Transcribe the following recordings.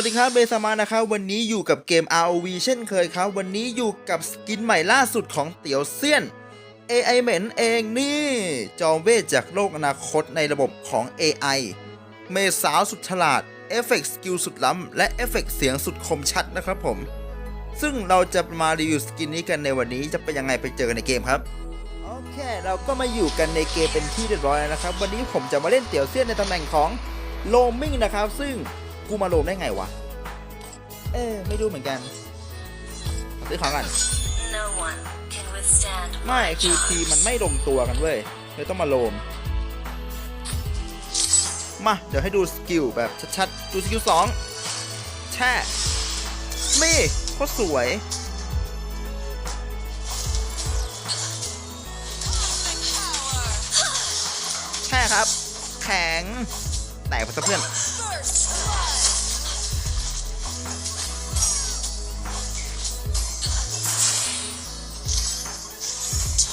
วัสดีครับเบสมานะครับวันนี้อยู่กับเกม ROV เช่นเคยครับ วันนี้อยู่กับสกินใหม่ล่าสุดของเตียวเซียน AI เหม็นเองนี่จอมเวทจากโลกอนาคตในระบบของ AI เมสาวสุดฉลาดเอฟเฟกต์สกิลสุดล้ำและเอฟเฟกต์เสียงสุดคมชัดนะครับผม ซึ่งเราจะมารีวิวสกินนี้กันในวันนี้จะเป็นยังไงไปเจอกันในเกมครับโอเคเราก็มาอยู่กันในเกมเป็นที่เรียบร้อยแล้วนะครับ วันนี้ผมจะมาเล่นเตียวเซียนในตำแหน่งของโลมิงนะครับซึ่ง กูมาโลมได้ไงวะ เอ๊ะไม่รู้เหมือนกันซื้อของกัน No one can withstand ไม่ my คือ charms. ทีมมันไม่ลงตัวกันเว้ยเลยต้องมาโลม มา เดี๋ยวให้ดูสกิลแบบชัดๆ ดูสกิลสองแช่นี่โคตรสวย แช่ครับ แข็ง แตกไปซะเพื่อน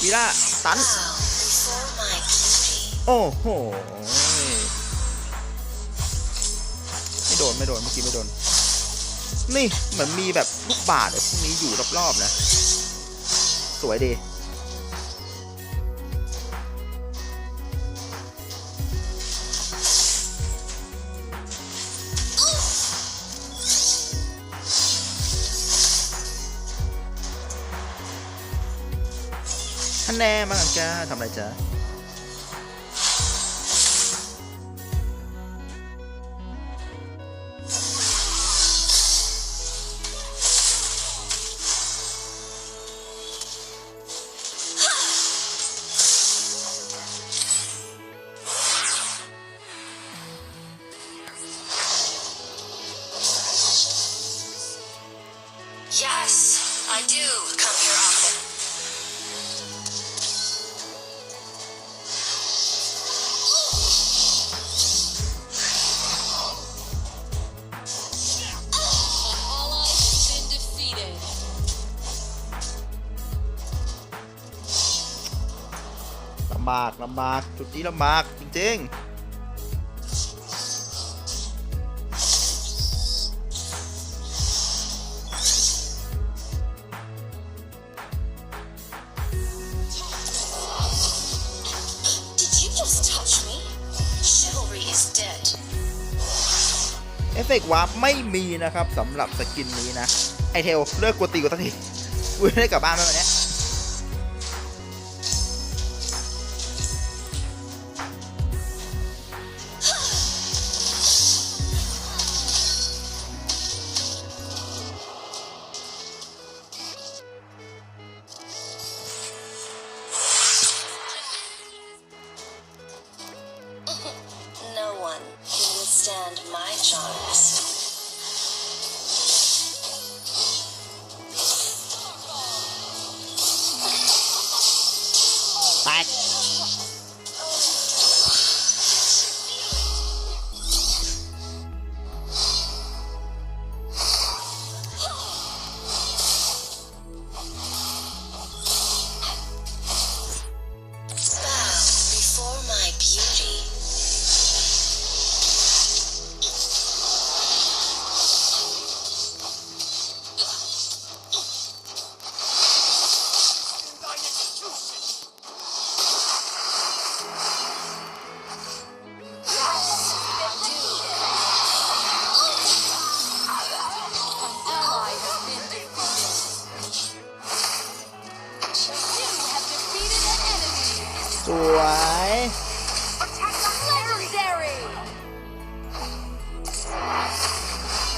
วีล่าตัน Bow before my beauty. โอ้โหไม่โดนไม่โดนเมื่อกี้ไม่โดน นี่เหมือนมีแบบลูกบาศก์อะไรพวกนี้อยู่รอบๆนะ สวยดี ท่านแน่มากันจ้าทำอะไรจ้า Yes, I do come here ำบากลำบากจุดนี้ลำบากจริงๆ Did you just touch me? Chivalry is dead. เอฟเฟกต์วาร์ปไม่มีนะครับสำหรับสกินนี้นะ ไอเทลเลิกกวนตีกูสักทีกูไม่ได้กลับบ้านแล้ววันเนี้ แวย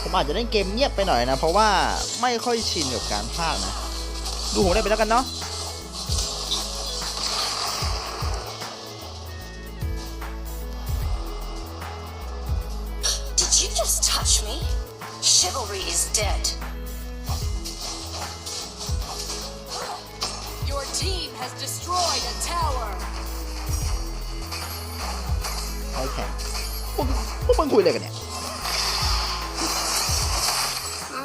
ผมอาจจะเล่นเกมเงียบไปหน่อยนะ เพราะว่าไม่ค่อยชินกับการพากย์นะ ดูผมได้ไปแล้วกันเนาะ tower. โอเคพวกพวกมึงคุยอะไรกันเนี่ย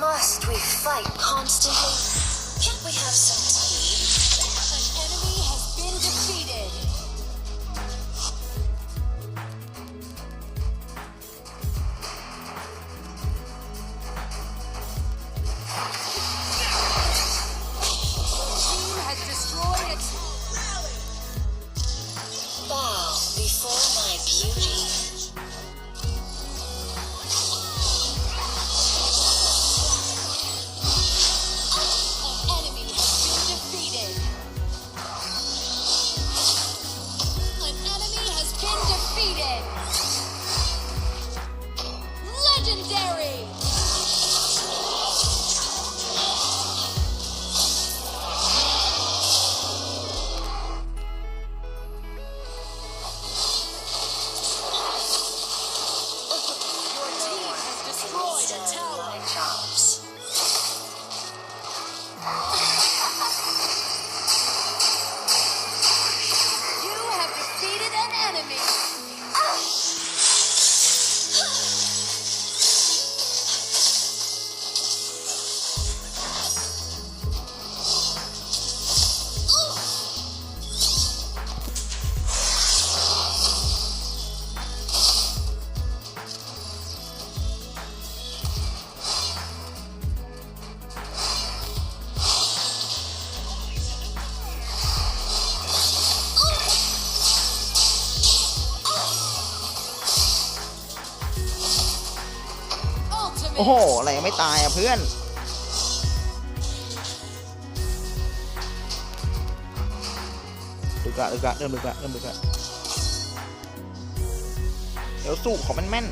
Must we fight constantly? Can't we have some อ้โห อะไรไม่ตายอะเพื่อน ดึกละดึกละเริ่มดึกละเริ่มดึกละเดี๋ยวสู้ของมันแม่น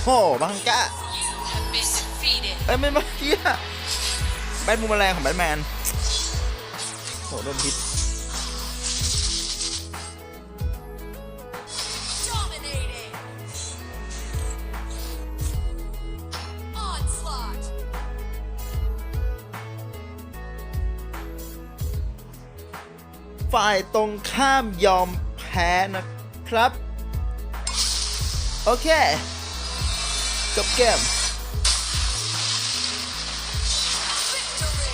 โหบังกะเอ้ยไม่เมาเฮียแบทมูมแมลงของแบทแมนโหโดนพิษฝ่ายตรงข้ามยอมแพ้นะครับ โอเค จบเกม Victory.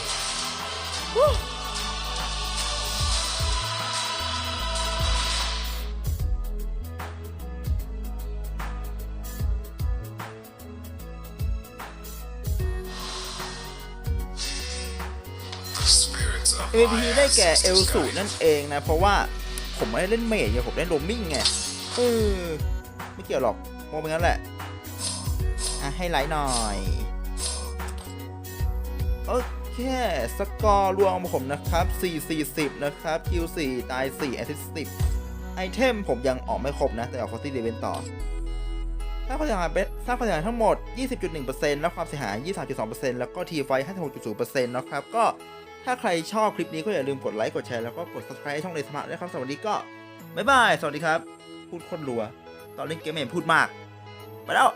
เอพีได้แก่เอลสูนั่นเองนะ เพราะว่าผมไม่ได้เล่นเมจไงผมเล่นโรมมิ่งไงเออไม่เกี่ยวหรอกมองไปงั้นแหละอ่ะให้ไลท์หน่อย โอเค สกอร์รวมของผมนะครับ 4 40 นะครับคิว4ตาย 4 แอสซิสต์10ไอเทมผมยังออกไม่ครบนะ แต่ออกฟอสซี่เดเวนต่อสร้างความเสียหายเป็นสร้างความเสียหายทั้งหมด 20.1%และความเสียหาย 23.2%แล้วก็ทีไฟ56.0%นะครับ ก็ถ้าใครชอบคลิปนี้ก็อย่าลืมกดไลค์ กดแชร์ แล้วก็กด subscribe ให้ช่องเลยสมาร์ทด้วยครับสวัสดีก็ บ๊ายบาย สวัสดีครับ พูดคนรัว ตอนเล่นเกมเห็นพูดมาก ไปแล้ว